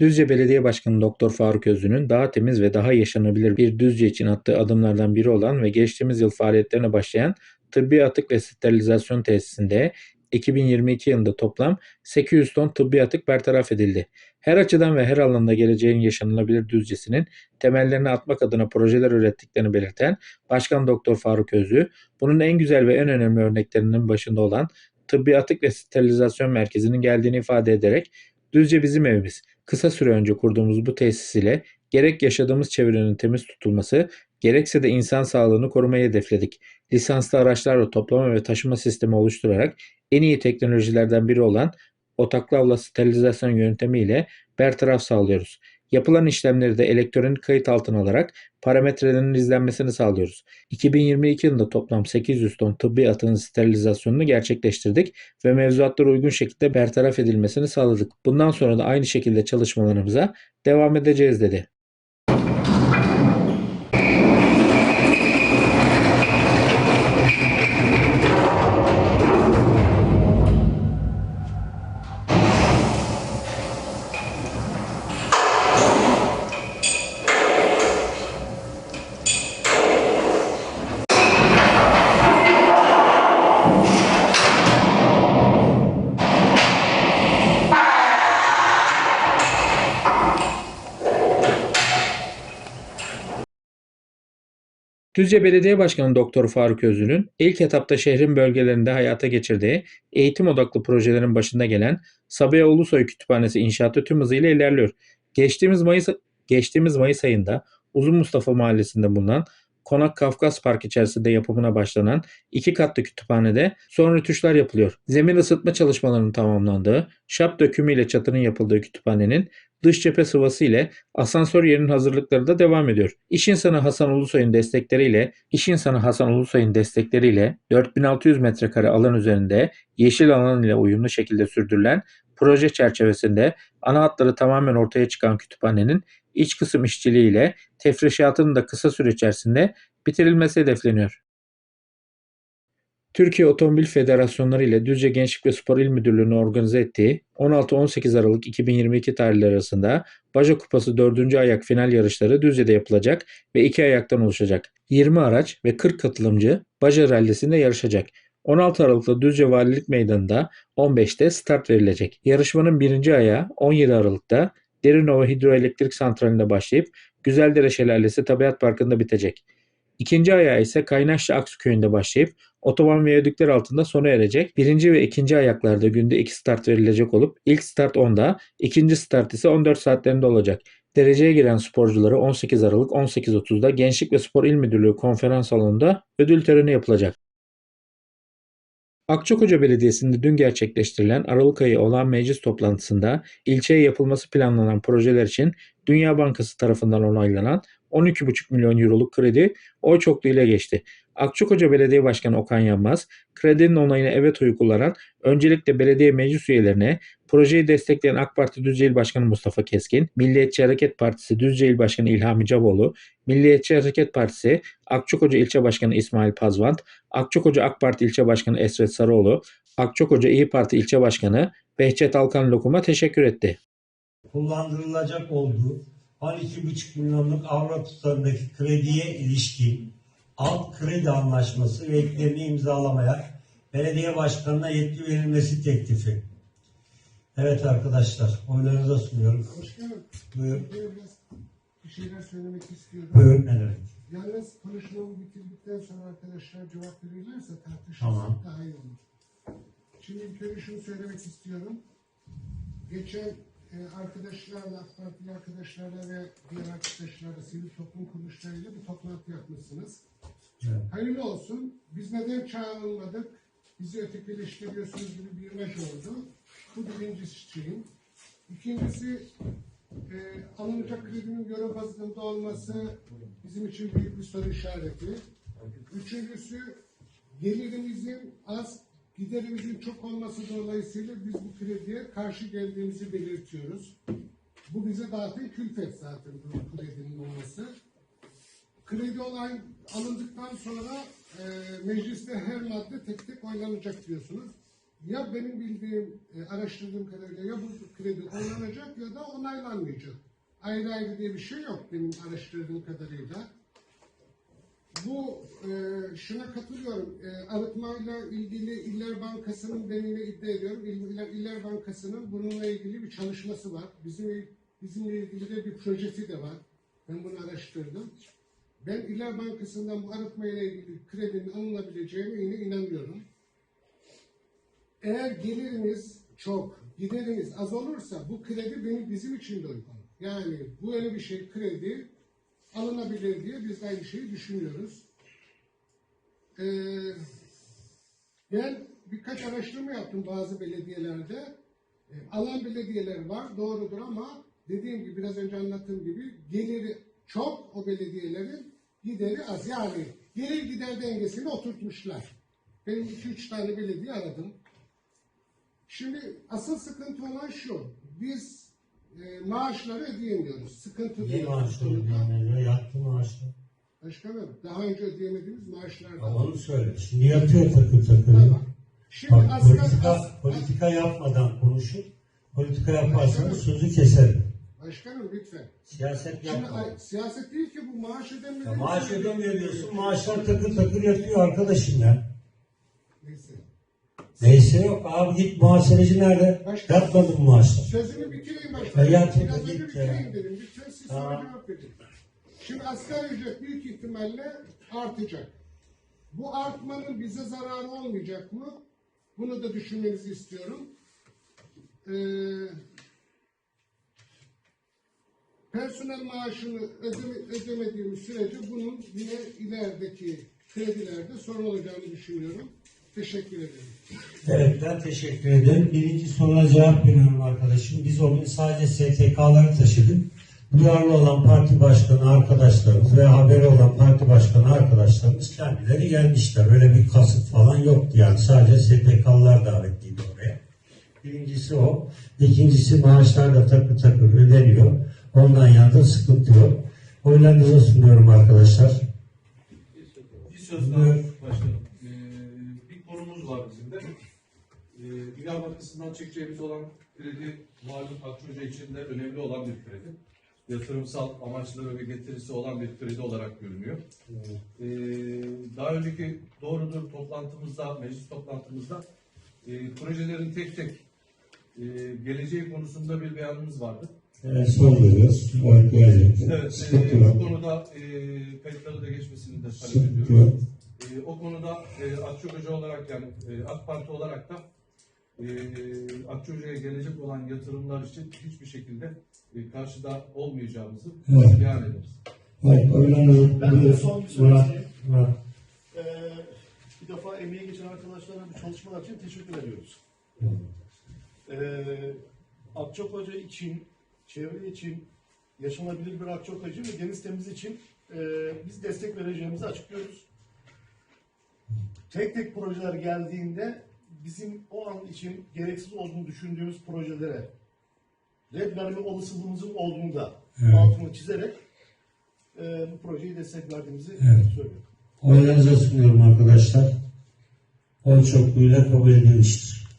Düzce Belediye Başkanı Doktor Faruk Özlü'nün daha temiz ve daha yaşanabilir bir Düzce için attığı adımlardan biri olan ve geçtiğimiz yıl faaliyetlerine başlayan tıbbi atık ve sterilizasyon tesisinde 2022 yılında toplam 800 ton tıbbi atık bertaraf edildi. Her açıdan ve her alanda geleceğin yaşanılabilir Düzce'sinin temellerini atmak adına projeler ürettiklerini belirten Başkan Doktor Faruk Özlü, bunun en güzel ve en önemli örneklerinin başında olan Tıbbi Atık ve Sterilizasyon Merkezi'nin geldiğini ifade ederek Düzce bizim evimiz. Kısa süre önce kurduğumuz bu tesis ile gerek yaşadığımız çevrenin temiz tutulması, gerekse de insan sağlığını korumayı hedefledik. Lisanslı araçlarla toplama ve taşıma sistemi oluşturarak en iyi teknolojilerden biri olan otaklavla sterilizasyon yöntemiyle bertaraf sağlıyoruz. Yapılan işlemleri de elektronik kayıt altına alarak parametrelerinin izlenmesini sağlıyoruz. 2022 yılında toplam 800 ton tıbbi atığın sterilizasyonunu gerçekleştirdik ve mevzuatlara uygun şekilde bertaraf edilmesini sağladık. Bundan sonra da aynı şekilde çalışmalarımıza devam edeceğiz dedi. Düzce Belediye Başkanı Doktor Faruk Özlü'nün ilk etapta şehrin bölgelerinde hayata geçirdiği eğitim odaklı projelerin başında gelen Sabiha Ulusoy Kütüphanesi inşaatı tüm hızıyla ilerliyor. Geçtiğimiz Mayıs geçtiğimiz Mayıs ayında Uzun Mustafa Mahallesi'nde bulunan Konak Kafkas Park içerisinde yapımına başlanan iki katlı kütüphanede son rötuşlar yapılıyor. Zemin ısıtma çalışmalarının tamamlandığı, şap dökümüyle çatının yapıldığı kütüphanenin dış cephe sıvası ile asansör yerinin hazırlıkları da devam ediyor. İş insanı Hasan Ulusoy'un destekleriyle, iş insanı Hasan Ulusoy'un destekleriyle 4600 metrekare alan üzerinde yeşil alan ile uyumlu şekilde sürdürülen proje çerçevesinde ana hatları tamamen ortaya çıkan kütüphanenin iç kısım işçiliğiyle tefrişatının da kısa süre içerisinde bitirilmesi hedefleniyor. Türkiye Otomobil Federasyonları ile Düzce Gençlik ve Spor İl Müdürlüğü'nün organize ettiği 16-18 Aralık 2022 tarihleri arasında Baja Kupası 4. ayak final yarışları Düzce'de yapılacak ve iki ayaktan oluşacak. 20 araç ve 40 katılımcı Baja Rallisi'nde yarışacak. 16 Aralık'ta Düzce Valilik Meydanı'nda 15'te start verilecek. Yarışmanın birinci ayağı 17 Aralık'ta Derinova Hidroelektrik Santrali'nde başlayıp Güzeldere Şelalesi Tabiat Parkı'nda bitecek. İkinci ayağı ise Kaynaşlı Aksu Köyü'nde başlayıp otoban viyadükler altında sona erecek. Birinci ve ikinci ayaklarda günde iki start verilecek olup ilk start 10'da, ikinci start ise 14 saatlerinde olacak. Dereceye giren sporcuları 18 Aralık 18.30'da Gençlik ve Spor İl Müdürlüğü konferans salonunda ödül töreni yapılacak. Akçakoca Belediyesi'nde dün gerçekleştirilen Aralık ayı olan meclis toplantısında ilçeye yapılması planlanan projeler için Dünya Bankası tarafından onaylanan 12,5 milyon euroluk kredi oy çokluğuyla geçti. Akçakoca Belediye Başkanı Okan Yanmaz, kredinin onayına evet oyu kullanan öncelikle belediye meclis üyelerine, projeyi destekleyen AK Parti Düzce İl Başkanı Mustafa Keskin, Milliyetçi Hareket Partisi Düzce İl Başkanı İlhami Caboğlu, Milliyetçi Hareket Partisi Akçakoca İlçe Başkanı İsmail Pazvant, Akçakoca AK Parti İlçe Başkanı Esret Sarıoğlu, Akçakoca İyi Parti İlçe Başkanı Behçet Alkan Lokum'a teşekkür etti. kullandırılacak olduğu 12,5 milyonluk avro tutarındaki krediye ilişkin alt kredi anlaşması ve eklerini imzalamaya belediye başkanına yetki verilmesi teklifi. Evet arkadaşlar oylarınıza sunuyorum. Başkanım, Buyur. bir şeyler söylemek istiyorum. Buyur ne demek? Yalnız konuşmamı bitirdikten sonra arkadaşlar cevap verirlerse tartışırsak Tamam. daha iyi olur. Şimdi ilk önce şunu söylemek istiyorum. Geçen arkadaşlarla, AK Partili arkadaşlarla ve diğer arkadaşlarla, sivil toplum kuruluşlarıyla bir toplantı yapmışsınız. Evet. Hayırlı olsun. Biz neden çağrılmadık? Bizi ötekileştiriyorsunuz gibi bir imaj oldu. Bu birincisi şeyin. İkincisi e, alınacak kredinin görev bazında olması bizim için büyük bir soru işareti. Üçüncüsü gelirimizin az, giderimizin çok olması dolayısıyla biz bu krediye karşı geldiğimizi belirtiyoruz. Bu bize zaten külfet zaten bu kredinin olması. Kredi olay alındıktan sonra e, mecliste her madde tek tek oylanacak diyorsunuz. ya benim bildiğim, e, araştırdığım kadarıyla ya bu kredi onanacak ya da onaylanmayacak. Ayrı ayrı diye bir şey yok benim araştırdığım kadarıyla. Bu e, şuna katılıyorum. E, arıtmayla ilgili İller Bankası'nın ben iddia ediyorum. İller, İller Bankası'nın bununla ilgili bir çalışması var. Bizim bizimle ilgili de bir projesi de var. Ben bunu araştırdım. Ben İller Bankası'ndan bu arıtmayla ilgili kredinin alınabileceğine yine inanıyorum. Eğer geliriniz çok, gideriniz az olursa bu kredi benim bizim için de uygun. Yani bu öyle bir şey kredi alınabilir diye biz aynı şeyi düşünüyoruz. Ee, ben birkaç araştırma yaptım bazı belediyelerde. Ee, alan belediyeler var doğrudur ama dediğim gibi biraz önce anlattığım gibi geliri çok o belediyelerin gideri az. Yani gelir gider dengesini oturtmuşlar. Benim 2-3 tane belediye aradım. Şimdi asıl sıkıntı olan şu. Biz e, maaşları ödeyemiyoruz. Sıkıntı Niye maaşları ödeyemiyor? Yattı maaşlar. Başkanım daha önce ödeyemediğimiz maaşlar da var. onu söyle. Şimdi yatıyor takır takır. Tamam. Şimdi Bak, asgari, politika, as- politika yapmadan konuşun. Politika yaparsanız sözü keserim. Başkanım lütfen. Siyaset Şimdi yapma. ay, siyaset değil ki bu maaş ödemiyor. Maaş ödemiyor diyorsun. Maaşlar takır takır yatıyor arkadaşım ya. Neyse. Yok abi git muhasebeci nerede? Başka- Yatmadı mı maaşlar? Sözümü bitireyim başkanım. Ya yat, Biraz git önce ya. bitireyim dedim. Lütfen siz sonra Tamam. cevap verin. Şimdi asgari ücret büyük ihtimalle artacak. Bu artmanın bize zararı olmayacak mı? Bunu da düşünmenizi istiyorum. Ee, personel maaşını ödeme, ödemediğimiz sürece bunun yine ilerideki kredilerde sorun olacağını düşünüyorum. Teşekkür ederim. Evet ben teşekkür ederim. Birinci soruna cevap veriyorum arkadaşım. Biz o gün sadece STK'ları taşıdık. Duyarlı olan parti başkanı arkadaşlarımız ve haberi olan parti başkanı arkadaşlarımız kendileri gelmişler. Öyle bir kasıt falan yoktu yani. Sadece STK'lılar davetliydi oraya. Birincisi o. İkincisi maaşlar da takır takır ödeniyor. Ondan yana da sıkıntı yok. Oylarınıza sunuyorum arkadaşlar. Bir söz daha başkanım. Var bizim de. Ee, Dünya Bankası'ndan çekeceğimiz olan kredi malum Akçı Hoca için de önemli olan bir kredi. Yatırımsal amaçları ve getirisi olan bir kredi olarak görünüyor. Ee, daha önceki doğrudur toplantımızda, meclis toplantımızda e, projelerin tek tek e, geleceği konusunda bir beyanımız vardı. Evet. Evet, gelecek. Evet, e, bu konuda e, kayıtları da geçmesini de talep ediyorum. Yok. E, o konuda e, Akçı Hoca olarak yani e, AK Parti olarak da e, Akçı Hoca'ya gelecek olan yatırımlar için hiçbir şekilde e, karşıda olmayacağımızı Evet. beyan ederiz. Evet, oylarınızı Ben de son bir soru. Ee, bir defa emeği geçen arkadaşlara bu çalışmalar için teşekkür ediyoruz. Ee, Akçok Hoca için, çevre için, yaşanabilir bir Akçok Hoca ve deniz temiz için e, biz destek vereceğimizi açıklıyoruz. Tek tek projeler geldiğinde bizim o an için gereksiz olduğunu düşündüğümüz projelere red verme olasılığımızın olduğunu da Evet. altını çizerek e, bu projeyi destek verdiğimizi Evet. söylüyorum. Oylarınıza sunuyorum arkadaşlar. Oy çokluğuyla kabul edilmiştir.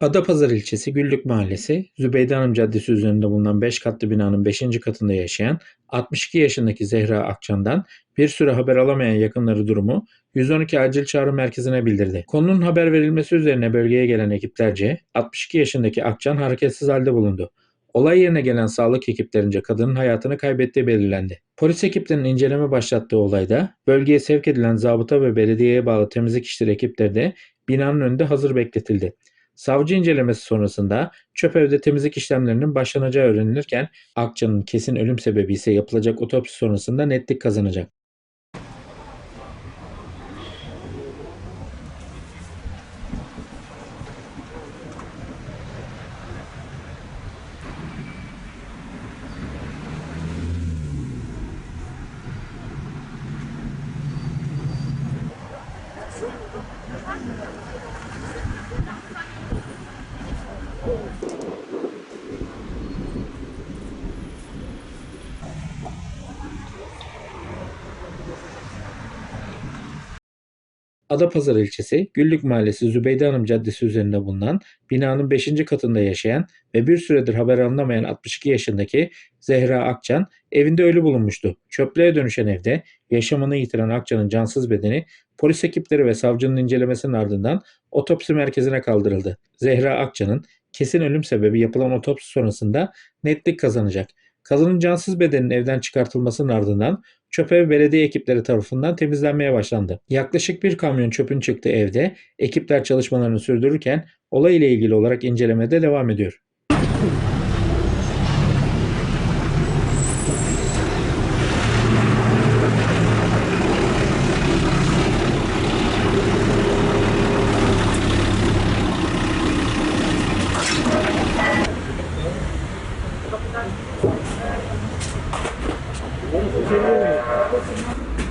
Adapazarı ilçesi Güllük Mahallesi, Zübeyde Hanım Caddesi üzerinde bulunan 5 katlı binanın 5. katında yaşayan 62 yaşındaki Zehra Akçan'dan bir süre haber alamayan yakınları durumu 112 acil çağrı merkezine bildirdi. Konunun haber verilmesi üzerine bölgeye gelen ekiplerce 62 yaşındaki Akçan hareketsiz halde bulundu. Olay yerine gelen sağlık ekiplerince kadının hayatını kaybettiği belirlendi. Polis ekiplerinin inceleme başlattığı olayda bölgeye sevk edilen zabıta ve belediyeye bağlı temizlik işleri ekipleri de binanın önünde hazır bekletildi. Savcı incelemesi sonrasında çöp evde temizlik işlemlerinin başlanacağı öğrenilirken Akça'nın kesin ölüm sebebi ise yapılacak otopsi sonrasında netlik kazanacak. Adapazarı ilçesi Güllük Mahallesi Zübeyde Hanım Caddesi üzerinde bulunan binanın 5. katında yaşayan ve bir süredir haber alınamayan 62 yaşındaki Zehra Akçan evinde ölü bulunmuştu. Çöplüğe dönüşen evde yaşamını yitiren Akçan'ın cansız bedeni polis ekipleri ve savcının incelemesinin ardından otopsi merkezine kaldırıldı. Zehra Akçan'ın kesin ölüm sebebi yapılan otopsi sonrasında netlik kazanacak. Kadının cansız bedenin evden çıkartılmasının ardından çöp ev belediye ekipleri tarafından temizlenmeye başlandı. Yaklaşık bir kamyon çöpün çıktığı evde ekipler çalışmalarını sürdürürken olay ile ilgili olarak incelemede devam ediyor. করবেন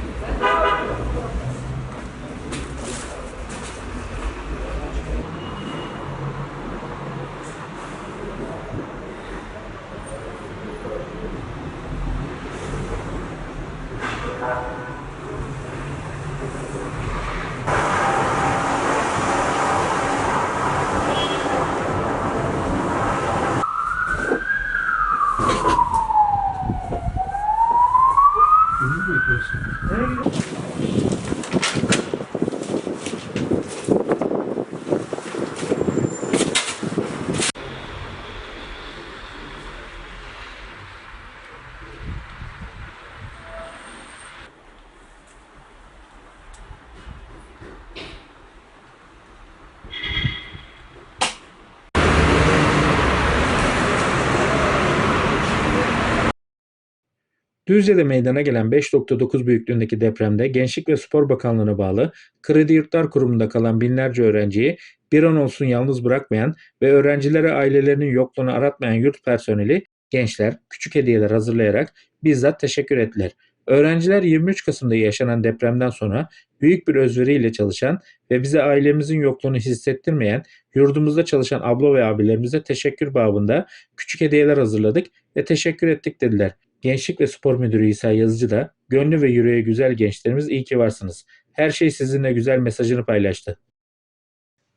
Düzce'de meydana gelen 5.9 büyüklüğündeki depremde Gençlik ve Spor Bakanlığı'na bağlı Kredi Yurtlar Kurumu'nda kalan binlerce öğrenciyi bir an olsun yalnız bırakmayan ve öğrencilere ailelerinin yokluğunu aratmayan yurt personeli gençler küçük hediyeler hazırlayarak bizzat teşekkür ettiler. Öğrenciler 23 Kasım'da yaşanan depremden sonra büyük bir özveriyle çalışan ve bize ailemizin yokluğunu hissettirmeyen yurdumuzda çalışan abla ve abilerimize teşekkür babında küçük hediyeler hazırladık ve teşekkür ettik dediler. Gençlik ve Spor Müdürü İsa Yazıcı da gönlü ve yüreği güzel gençlerimiz iyi ki varsınız. Her şey sizinle güzel mesajını paylaştı.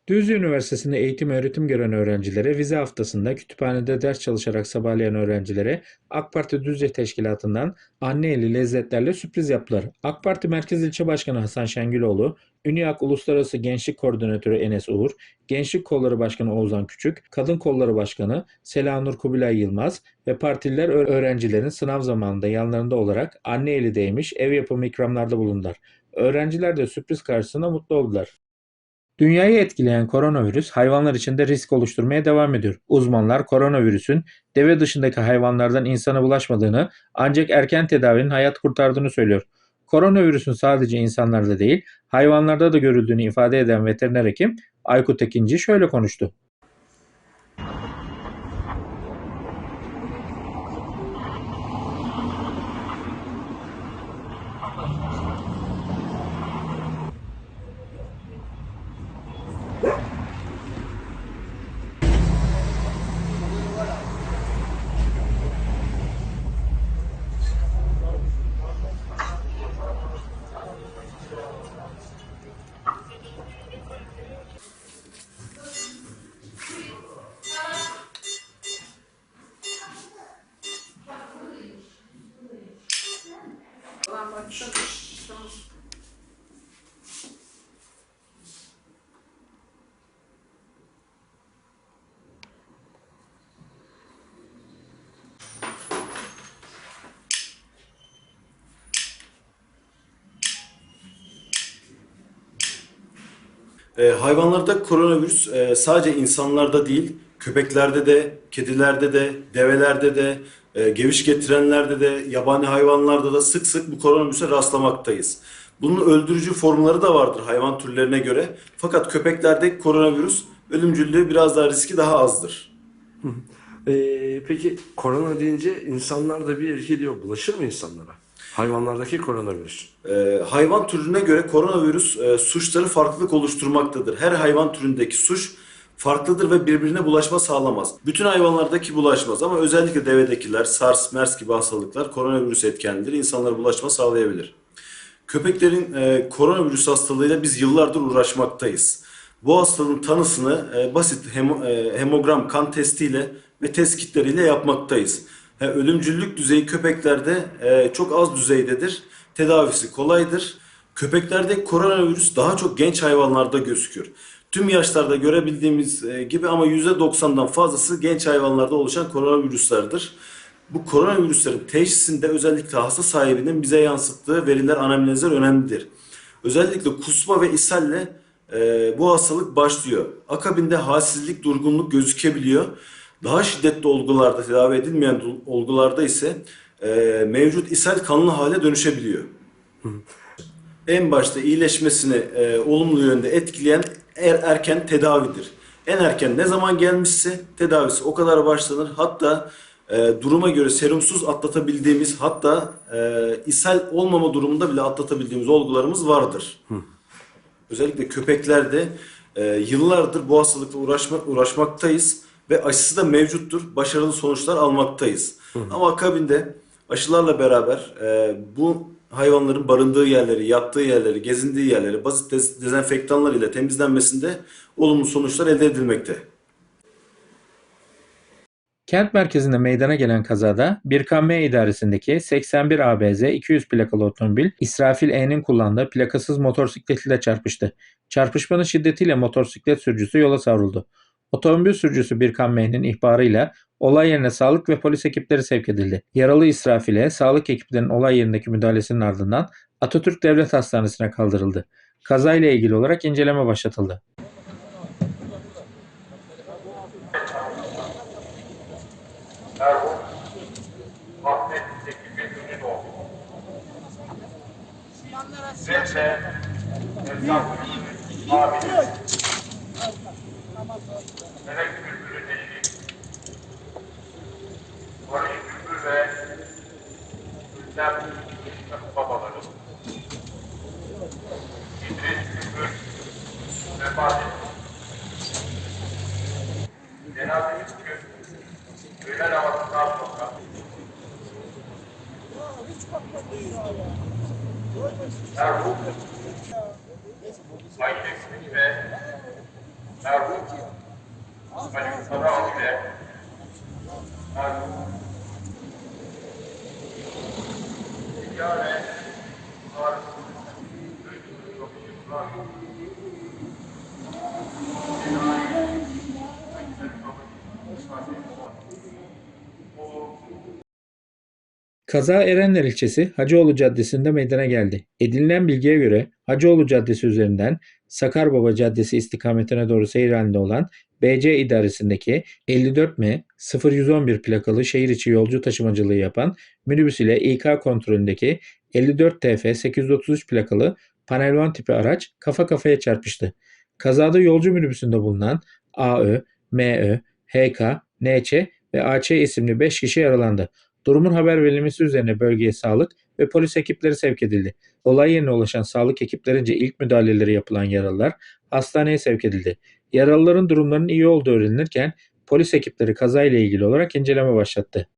Düzce Üniversitesi'nde eğitim öğretim gören öğrencilere vize haftasında kütüphanede ders çalışarak sabahlayan öğrencilere AK Parti Düzce Teşkilatı'ndan anne eli lezzetlerle sürpriz yaptılar. AK Parti Merkez İlçe Başkanı Hasan Şengüloğlu, Üniyak Uluslararası Gençlik Koordinatörü Enes Uğur, Gençlik Kolları Başkanı Oğuzhan Küçük, Kadın Kolları Başkanı Selanur Kubilay Yılmaz ve partililer öğrencilerin sınav zamanında yanlarında olarak anne eli değmiş ev yapımı ikramlarda bulundular. Öğrenciler de sürpriz karşısında mutlu oldular. Dünyayı etkileyen koronavirüs hayvanlar için de risk oluşturmaya devam ediyor. Uzmanlar koronavirüsün deve dışındaki hayvanlardan insana bulaşmadığını ancak erken tedavinin hayat kurtardığını söylüyor. Koronavirüsün sadece insanlarda değil hayvanlarda da görüldüğünü ifade eden veteriner hekim Aykut Ekinci şöyle konuştu. E, hayvanlarda koronavirüs e, sadece insanlarda değil, köpeklerde de, kedilerde de, develerde de, e, geviş getirenlerde de, yabani hayvanlarda da sık sık bu koronavirüse rastlamaktayız. Bunun öldürücü formları da vardır hayvan türlerine göre. Fakat köpeklerdeki koronavirüs ölümcüllüğü biraz daha riski daha azdır. Ee, peki korona deyince insanlar da bir irkiliyor. Bulaşır mı insanlara? Hayvanlardaki koronavirüs. Ee, hayvan türüne göre koronavirüs e, suçları farklılık oluşturmaktadır. Her hayvan türündeki suç farklıdır ve birbirine bulaşma sağlamaz. Bütün hayvanlardaki bulaşmaz ama özellikle devedekiler, SARS, MERS gibi hastalıklar koronavirüs etkenlidir. İnsanlara bulaşma sağlayabilir. Köpeklerin e, koronavirüs hastalığıyla biz yıllardır uğraşmaktayız. Bu hastalığın tanısını e, basit hemo- e, hemogram kan testiyle ve test kitleriyle yapmaktayız. E, ölümcüllük düzeyi köpeklerde e, çok az düzeydedir. Tedavisi kolaydır. Köpeklerde koronavirüs daha çok genç hayvanlarda gözükür. Tüm yaşlarda görebildiğimiz e, gibi ama %90'dan fazlası genç hayvanlarda oluşan koronavirüslerdir. Bu koronavirüslerin teşhisinde özellikle hasta sahibinin bize yansıttığı veriler, anamnezler önemlidir. Özellikle kusma ve ishalle e, bu hastalık başlıyor. Akabinde halsizlik, durgunluk gözükebiliyor. Daha şiddetli olgularda, tedavi edilmeyen olgularda ise e, mevcut ishal kanlı hale dönüşebiliyor. En başta iyileşmesini e, olumlu yönde etkileyen er, erken tedavidir. En erken ne zaman gelmişse tedavisi o kadar başlanır. Hatta e, duruma göre serumsuz atlatabildiğimiz hatta e, ishal olmama durumunda bile atlatabildiğimiz olgularımız vardır. Özellikle köpeklerde e, yıllardır bu hastalıkla uğraşma, uğraşmaktayız ve aşısı da mevcuttur. Başarılı sonuçlar almaktayız. Ama akabinde aşılarla beraber e, bu hayvanların barındığı yerleri, yattığı yerleri, gezindiği yerleri basit dez- dezenfektanlar ile temizlenmesinde olumlu sonuçlar elde edilmekte. Kent merkezinde meydana gelen kazada Birkan M idaresindeki 81 ABZ 200 plakalı otomobil İsrafil E'nin kullandığı plakasız motosikletiyle çarpıştı. Çarpışmanın şiddetiyle motosiklet sürücüsü yola savruldu. Otomobil sürücüsü Birkan M'nin ihbarıyla olay yerine sağlık ve polis ekipleri sevk edildi. Yaralı İsrafil'e sağlık ekiplerinin olay yerindeki müdahalesinin ardından Atatürk Devlet Hastanesi'ne kaldırıldı. Kazayla ilgili olarak inceleme başlatıldı. abinin Melek Bülbül'ün eşi Barış Bülbül ve Gülden Gül'ün babaları İdris Bülbül vefat etti. Cenazemiz bugün öğle namazından sonra merhum Kılıç ve merhum Ali Sadaoğlu ile merhum Tarık Kaza Erenler ilçesi Hacıoğlu Caddesi'nde meydana geldi. Edinilen bilgiye göre Hacıoğlu Caddesi üzerinden Sakarbaba Caddesi istikametine doğru seyir halinde olan BC idaresindeki 54M 0111 plakalı şehir içi yolcu taşımacılığı yapan minibüs ile İK kontrolündeki 54 TF 833 plakalı panelvan tipi araç kafa kafaya çarpıştı. Kazada yolcu minibüsünde bulunan AÖ, MÖ, HK, NÇ ve AC isimli 5 kişi yaralandı. Durumun haber verilmesi üzerine bölgeye sağlık ve polis ekipleri sevk edildi. Olay yerine ulaşan sağlık ekiplerince ilk müdahaleleri yapılan yaralılar hastaneye sevk edildi. Yaralıların durumlarının iyi olduğu öğrenilirken polis ekipleri kazayla ilgili olarak inceleme başlattı.